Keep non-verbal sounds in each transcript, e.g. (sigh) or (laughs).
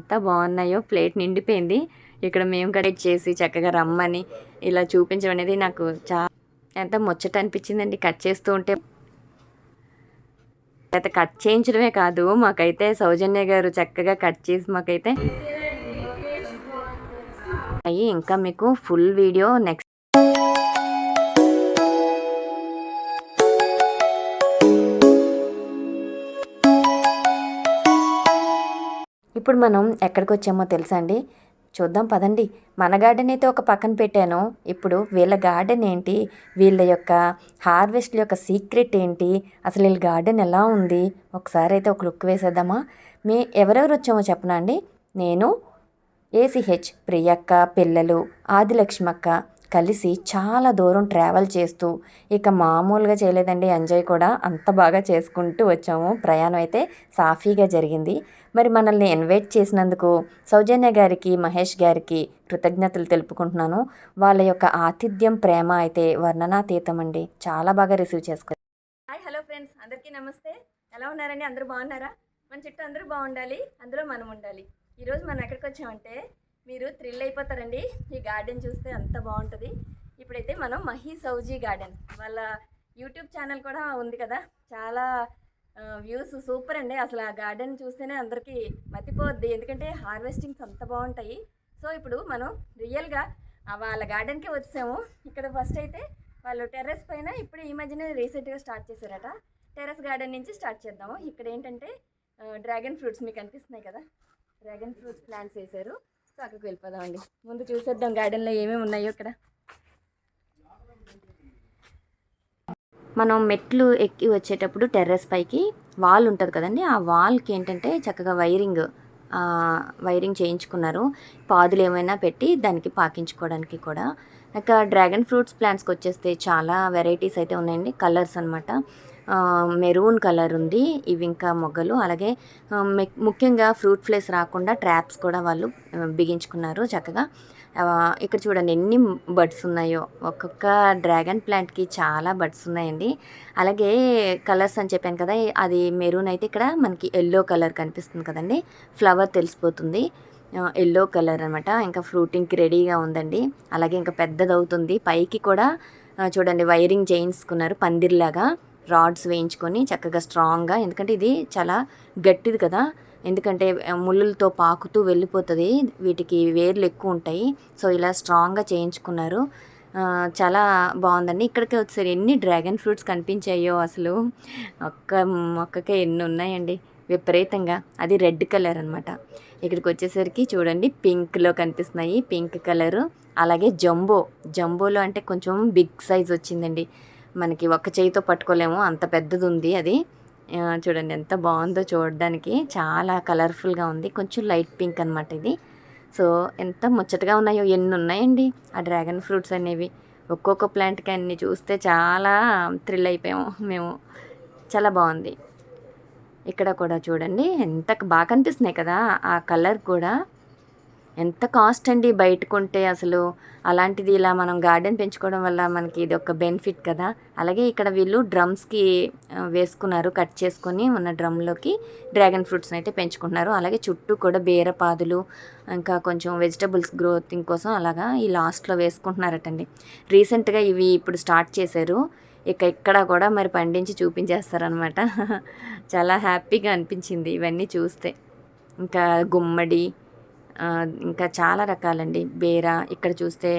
ఎంత బాగున్నాయో ప్లేట్ నిండిపోయింది. ఇక్కడ మేము కడెక్ట్ చేసి చక్కగా రమ్మని ఇలా చూపించడం అనేది నాకు చాలా ఎంత ముచ్చట అనిపించిందండి. కట్ చేస్తూ ఉంటే అయితే కట్ చేయించడమే కాదు మాకైతే సౌజన్య గారు చక్కగా కట్ చేసి మాకైతే అయ్యి ఇంకా మీకు ఫుల్ వీడియో నెక్స్ట్ ఇప్పుడు మనం ఎక్కడికి వచ్చామో తెలుసా అండి? చూద్దాం పదండి. మన గార్డెన్ అయితే ఒక పక్కన పెట్టాను. ఇప్పుడు వీళ్ళ గార్డెన్ ఏంటి? వీళ్ళ యొక్క హార్వెస్ట్ యొక్క సీక్రెట్ ఏంటి? అసలు వీళ్ళ గార్డెన్ ఎలా ఉంది? ఒకసారి అయితే ఒక లుక్ వేసేద్దామా? మీ ఎవరెవరు వచ్చామో చెప్పనా అండి? నేను ఏసీహెచ్ ప్రియక్క పిల్లలు ఆదిలక్ష్మక్క కలిసి చాలా దూరం ట్రావెల్ చేస్తూ ఇక మామూలుగా చేయలేదండి ఎంజాయ్ కూడా అంత బాగా చేసుకుంటూ వచ్చాము. ప్రయాణం అయితే సాఫీగా జరిగింది. మరి మనల్ని ఇన్వైట్ చేసినందుకు సౌజన్య గారికి మహేష్ గారికి కృతజ్ఞతలు తెలుపుకుంటున్నాను. వాళ్ళ యొక్క ఆతిథ్యం ప్రేమ అయితే వర్ణనాతీతం అండి చాలా బాగా రిసీవ్ చేసుకున్నారు హాయ్ హలో ఫ్రెండ్స్ అందరికీ నమస్తే. ఎలా ఉన్నారండి? అందరూ బాగున్నారా? మన చుట్టూ అందరూ బాగుండాలి. అందులో మనం ఉండాలి. ఈరోజు మనం ఎక్కడికి వచ్చామంటే మీరు థ్రిల్ అయిపోతారండి. ఈ గార్డెన్ చూస్తే అంత బాగుంటుంది. ఇప్పుడైతే మనం మహీ సౌజీ గార్డెన్ వాళ్ళ యూట్యూబ్ ఛానల్ కూడా ఉంది కదా. చాలా వ్యూస్ సూపర్ అండి. అసలు ఆ గార్డెన్ చూస్తేనే అందరికీ మతిపోద్ది. ఎందుకంటే హార్వెస్టింగ్స్ అంత బాగుంటాయి. సో ఇప్పుడు మనం రియల్గా వాళ్ళ గార్డెన్కే వచ్చాము ఇక్కడ ఫస్ట్ అయితే వాళ్ళు టెర్రస్ పైన ఇప్పుడు ఈ మధ్యనే రీసెంట్గా స్టార్ట్ చేశారట. టెర్రస్ గార్డెన్ నుంచి స్టార్ట్ చేద్దాము. ఇక్కడ ఏంటంటే డ్రాగన్ ఫ్రూట్స్ మీకు అనిపిస్తున్నాయి కదా. డ్రాగన్ ఫ్రూట్స్ ప్లాంట్స్ వేశారు. అక్కడికి వెళ్ళిపోదామండి. ముందు చూసేద్దాం గార్డెన్లో ఏమేమి ఉన్నాయో ఇక్కడ. మనం మెట్లు ఎక్కి వచ్చేటప్పుడు టెర్రస్ పైకి వాల్ ఉంటుంది కదండి ఆ వాల్కి ఏంటంటే చక్కగా వైరింగ్ వైరింగ్ చేయించుకున్నారు. పాదులు ఏమైనా పెట్టి దానికి పాకించుకోవడానికి కూడా. ఇక డ్రాగన్ ఫ్రూట్స్ ప్లాంట్స్కి వచ్చేస్తే చాలా వెరైటీస్ అయితే ఉన్నాయండి. కలర్స్ అనమాట మెరూన్ కలర్ ఉంది ఇవి ఇంకా మొగ్గలు. అలాగే ముఖ్యంగా ఫ్రూట్ ఫ్లేస్ రాకుండా ట్రాప్స్ కూడా వాళ్ళు బిగించుకున్నారు చక్కగా. ఇక్కడ చూడండి ఎన్ని బడ్స్ ఉన్నాయో. ఒక్కొక్క డ్రాగన్ ప్లాంట్కి చాలా బడ్స్ ఉన్నాయండి. అలాగే కలర్స్ అని చెప్పాను కదా అది మెరూన్ అయితే ఇక్కడ మనకి ఎల్లో కలర్ కనిపిస్తుంది కదండి. ఫ్లవర్ తెలిసిపోతుంది. ఎల్లో కలర్ అనమాట ఇంకా ఫ్రూటింగ్కి రెడీగా ఉందండి. అలాగే ఇంకా పెద్దది అవుతుంది పైకి కూడా చూడండి వైరింగ్ చేయించుకున్నారు పందిర్లాగా. రాడ్స్ వేయించుకొని చక్కగా స్ట్రాంగ్గా ఎందుకంటే ఇది చాలా గట్టిది కదా. ఎందుకంటే ముళ్ళులతో పాకుతూ వెళ్ళిపోతుంది. వీటికి వేర్లు ఎక్కువ ఉంటాయి. సో ఇలా స్ట్రాంగ్గా చేయించుకున్నారు. చాలా బాగుందండి. ఇక్కడికి వచ్చేసరి ఎన్ని డ్రాగన్ ఫ్రూట్స్ కనిపించాయో అసలు. ఒక్క మొక్కకే ఎన్ని ఉన్నాయండి. విపరీతంగా. అది రెడ్ కలర్ అనమాట ఇక్కడికి వచ్చేసరికి చూడండి పింక్లో కనిపిస్తున్నాయి. Pink colour. అలాగే జంబో. జంబోలో అంటే కొంచెం బిగ్ సైజ్ వచ్చిందండి. మనకి ఒక్క చేయితో పట్టుకోలేము. అంత పెద్దది ఉంది అది చూడండి ఎంత బాగుందో చూడడానికి. చాలా కలర్ఫుల్గా ఉంది. కొంచెం లైట్ పింక్ అనమాట ఇది. సో ఎంత ముచ్చటగా ఉన్నాయో ఎన్ని ఉన్నాయండి? ఆ డ్రాగన్ ఫ్రూట్స్ అనేవి. ఒక్కొక్క ప్లాంట్కి అన్ని చూస్తే చాలా థ్రిల్ అయిపోయాము మేము. చాలా బాగుంది. ఇక్కడ కూడా చూడండి. ఎంత బాగా కనిపిస్తున్నాయి కదా ఆ కలర్ కూడా. ఎంత కాస్ట్ అండి బయట కొంటే అసలు? అలాంటిది ఇలా మనం గార్డెన్ పెంచుకోవడం వల్ల మనకి ఇది ఒక బెనిఫిట్ కదా? అలాగే ఇక్కడ వీళ్ళు డ్రమ్స్కి వేసుకున్నారు కట్ చేసుకొని ఉన్న డ్రమ్లోకి డ్రాగన్ ఫ్రూట్స్ని అయితే పెంచుకుంటున్నారు. అలాగే చుట్టూ కూడా బీరపాదులు ఇంకా కొంచెం వెజిటబుల్స్ గ్రోతింగ్ కోసం అలాగా ఈ లాస్ట్లో వేసుకుంటున్నారటండి. రీసెంట్గా ఇవి ఇప్పుడు స్టార్ట్ చేశారు. ఇక ఇక్కడ కూడా మరి పండించి చూపించేస్తారనమాట. (laughs) చాలా హ్యాపీగా అనిపించింది ఇవన్నీ చూస్తే. ఇంకా గుమ్మడి ఇంకా చాలా రకాలండి. బేర ఇక్కడ చూస్తే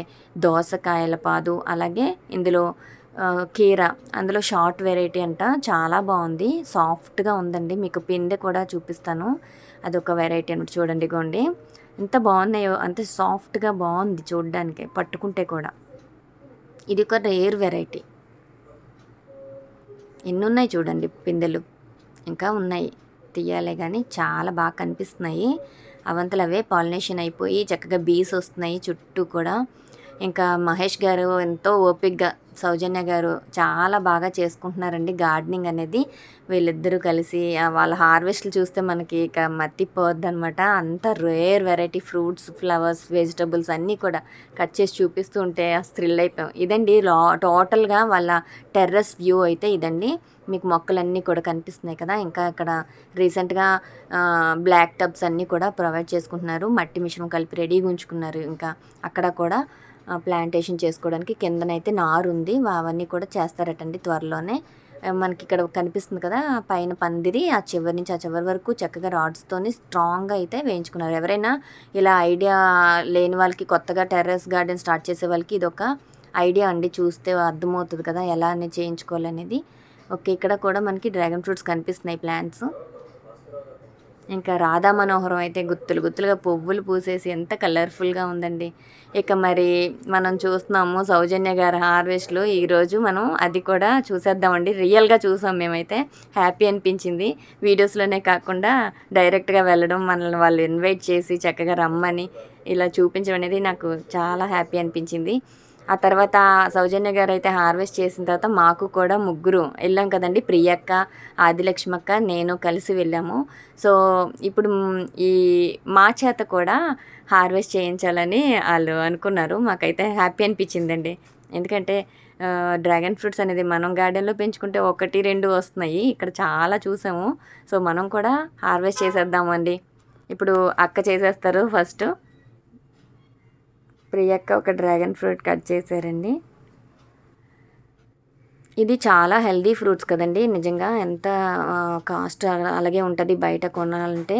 దోసకాయల పాదు అలాగే ఇందులో కీర అందులో షార్ట్ వెరైటీ అంట చాలా బాగుంది. సాఫ్ట్గా ఉందండి. మీకు పిండి కూడా చూపిస్తాను. అదొక వెరైటీ అనమాట చూడండి గోండి ఎంత బాగున్నాయో అంత సాఫ్ట్గా బాగుంది చూడడానికి పట్టుకుంటే కూడా. ఇది ఒక రేర్ వెరైటీ. ఎన్ని ఉన్నాయి చూడండి పిందెలు. ఇంకా ఉన్నాయి. తీయాలే కానీ చాలా బాగా కనిపిస్తున్నాయి. అవంతలు అవే పాలినేషన్ అయిపోయి చక్కగా బీస్ వస్తున్నాయి చుట్టూ కూడా. ఇంకా మహేష్ గారు ఎంతో ఓపిక్గా సౌజన్య గారు చాలా బాగా చేసుకుంటున్నారండి గార్డెనింగ్ అనేది. వీళ్ళిద్దరూ కలిసి వాళ్ళ హార్వెస్ట్లు చూస్తే మనకి ఇక మత్తిపోద్ది అనమాట అంత rare variety fruits flowers vegetables అన్నీ కూడా కట్ చేసి చూపిస్తూ ఉంటే థ్రిల్ అయిపోయాం. ఇదండి లా టోటల్గా వాళ్ళ టెర్రస్ వ్యూ అయితే ఇదండి. మీకు మొక్కలన్నీ కూడా కనిపిస్తున్నాయి కదా. ఇంకా ఇక్కడ రీసెంట్గా బ్లాక్ టబ్స్ అన్నీ కూడా ప్రొవైడ్ చేసుకుంటున్నారు. మట్టి మిశ్రమం కలిపి రెడీగా ఉంచుకున్నారు. ఇంకా అక్కడ కూడా ప్లాంటేషన్ చేసుకోవడానికి కిందనైతే నారు ఉంది అవన్నీ కూడా చేస్తారటండి త్వరలోనే. మనకి ఇక్కడ కనిపిస్తుంది కదా పైన పందిరి ఆ చివరి నుంచి ఆ చివరి వరకు చక్కగా రాడ్స్తోని స్ట్రాంగ్గా అయితే వేయించుకున్నారు. ఎవరైనా ఇలా ఐడియా లేని వాళ్ళకి కొత్తగా టెర్రస్ గార్డెన్ స్టార్ట్ చేసే వాళ్ళకి ఇది ఒక ఐడియా అండి. చూస్తే అర్థమవుతుంది కదా ఎలా అనేది చేయించుకోవాలనేది. ఓకే ఇక్కడ కూడా మనకి డ్రాగన్ ఫ్రూట్స్ కనిపిస్తున్నాయి ప్లాంట్స్ ఇంకా రాధా మనోహరం అయితే గుత్తులు గుత్తులుగా పువ్వులు పూసేసి ఎంత కలర్ఫుల్గా ఉందండి. ఇక మరి మనం చూస్తున్నాము సౌజన్య గారి హార్వెస్ట్లో ఈరోజు మనం అది కూడా చూసేద్దామండి. రియల్గా చూసాం మేమైతే. హ్యాపీ అనిపించింది. వీడియోస్లోనే కాకుండా డైరెక్ట్గా వెళ్ళడం మనల్ని వాళ్ళు ఇన్వైట్ చేసి చక్కగా రమ్మని ఇలా చూపించడం అనేది నాకు చాలా హ్యాపీ అనిపించింది. ఆ తర్వాత సౌజన్య గారు అయితే హార్వెస్ట్ చేసిన తర్వాత మాకు కూడా ముగ్గురు వెళ్ళాం కదండి. ప్రియక్క ఆదిలక్ష్మక్క నేను కలిసి వెళ్ళాము. సో ఇప్పుడు ఈ మా చేత కూడా హార్వెస్ట్ చేయించాలని వాళ్ళు అనుకున్నారు. మాకైతే హ్యాపీ అనిపించిందండి. ఎందుకంటే డ్రాగన్ ఫ్రూట్స్ అనేది మనం గార్డెన్లో పెంచుకుంటే ఒకటి రెండు వస్తున్నాయి. ఇక్కడ చాలా చూసాము. సో మనం కూడా హార్వెస్ట్ చేసేద్దామండి. ఇప్పుడు అక్క చేసేస్తారు ఫస్ట్. ప్రియక్క ఒక డ్రాగన్ ఫ్రూట్ కట్ చేశారండి. ఇది చాలా హెల్దీ ఫ్రూట్స్ కదండి. నిజంగా ఎంత కాస్ట్ అలాగే ఉంటుంది బయట కొనాలంటే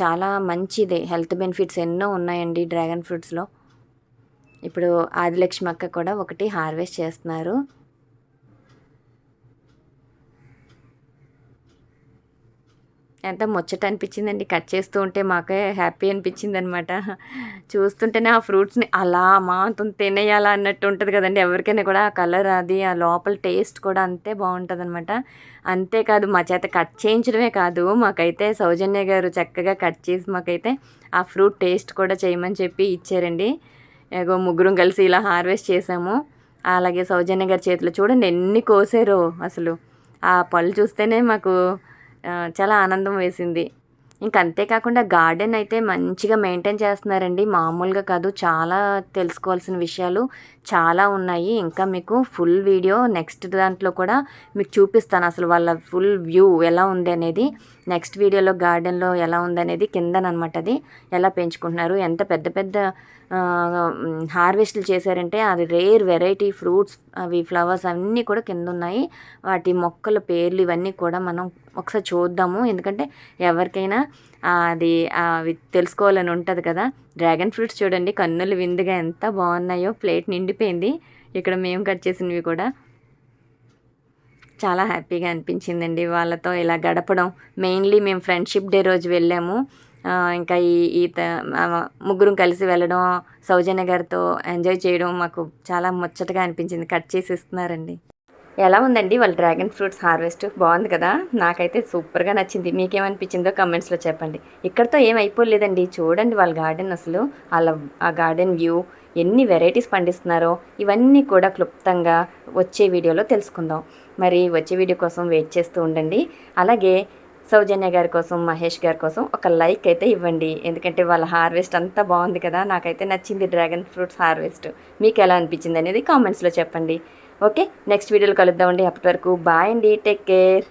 చాలా మంచిదే. హెల్త్ బెనిఫిట్స్ ఎన్నో ఉన్నాయండి డ్రాగన్ ఫ్రూట్స్లో. ఇప్పుడు ఆదిలక్ష్మి అక్క కూడా ఒకటి హార్వెస్ట్ చేస్తున్నారు. ఎంత ముచ్చట అనిపించిందండి. కట్ చేస్తూ ఉంటే మాకే హ్యాపీ అనిపించింది అనమాట చూస్తుంటేనే ఆ ఫ్రూట్స్ని అలా మాత్రం తినేయాలా అన్నట్టు ఉంటుంది కదండి. ఎవరికైనా కూడా ఆ కలర్ అది ఆ లోపల టేస్ట్ కూడా అంతే బాగుంటుంది అనమాట అంతేకాదు మా చేత కట్ చేయించడమే కాదు మాకైతే సౌజన్య గారు చక్కగా కట్ చేసి మాకైతే ఆ ఫ్రూట్ టేస్ట్ కూడా చేయమని చెప్పి ఇచ్చారండి. ఏగో ముగ్గురం కలిసి ఇలా హార్వెస్ట్ చేసాము. అలాగే సౌజన్య గారి చేతిలో చూడండి ఎన్ని కోసారో అసలు. ఆ పళ్ళు చూస్తేనే మాకు చాలా ఆనందం వేసింది. ఇంక అంతేకాకుండా గార్డెన్ అయితే మంచిగా మెయింటైన్ చేస్తున్నారండి. మామూలుగా కాదు చాలా తెలుసుకోవాల్సిన విషయాలు చాలా ఉన్నాయి. ఇంకా మీకు ఫుల్ వీడియో నెక్స్ట్ దాంట్లో కూడా మీకు చూపిస్తాను. అసలు వాళ్ళ ఫుల్ వ్యూ ఎలా ఉంది అనేది. నెక్స్ట్ వీడియోలో గార్డెన్లో ఎలా ఉందనేది కిందనమాట అది. ఎలా పెంచుకుంటున్నారు ఎంత పెద్ద పెద్ద హార్వెస్ట్లు చేశారంటే అది రేర్ వెరైటీ ఫ్రూట్స్ అవి ఫ్లవర్స్ అన్నీ కూడా కింద ఉన్నాయి. వాటి మొక్కల పేర్లు ఇవన్నీ కూడా మనం ఒకసారి చూద్దాము. ఎందుకంటే ఎవరికైనా అది అవి తెలుసుకోవాలని ఉంటుంది కదా. డ్రాగన్ ఫ్రూట్స్ చూడండి కన్నులు విందుగా ఎంత బాగున్నాయో. ప్లేట్ నిండిపోయింది. ఇక్కడ మేము కట్ చేసినవి కూడా చాలా హ్యాపీగా అనిపించిందండి వాళ్ళతో ఇలా గడపడం. మెయిన్లీ మేము ఫ్రెండ్షిప్ డే రోజు వెళ్ళాము. ఇంకా ఈ ఈత ముగ్గురం కలిసి వెళ్ళడం సౌజన్య గారితో ఎంజాయ్ చేయడం మాకు చాలా ముచ్చటగా అనిపించింది. కట్ చేసి ఇస్తున్నారండి. ఎలా ఉందండి వాళ్ళ డ్రాగన్ ఫ్రూట్స్ హార్వెస్ట్? బాగుంది కదా? నాకైతే సూపర్గా నచ్చింది. మీకేమనిపించిందో కమెంట్స్లో చెప్పండి. ఇక్కడతో ఏం అయిపోలేదండి. చూడండి వాళ్ళ గార్డెన్ అసలు. వాళ్ళ ఆ గార్డెన్ వ్యూ ఎన్ని వెరైటీస్ పండిస్తున్నారో ఇవన్నీ కూడా క్లుప్తంగా వచ్చే వీడియోలో తెలుసుకుందాం. మరి వచ్చే వీడియో కోసం వెయిట్ చేస్తూ ఉండండి. అలాగే సౌజన్య గారి కోసం మహేష్ గారి కోసం ఒక లైక్ అయితే ఇవ్వండి. ఎందుకంటే వాళ్ళ హార్వెస్ట్ అంతా బాగుంది కదా? నాకైతే నచ్చింది డ్రాగన్ ఫ్రూట్స్ హార్వెస్ట్. మీకు ఎలా అనిపించింది అనేది కామెంట్స్లో చెప్పండి. ఓకే నెక్స్ట్ వీడియోలో కలుద్దామండి. అప్పటి వరకు బాయ్ అండి టేక్ కేర్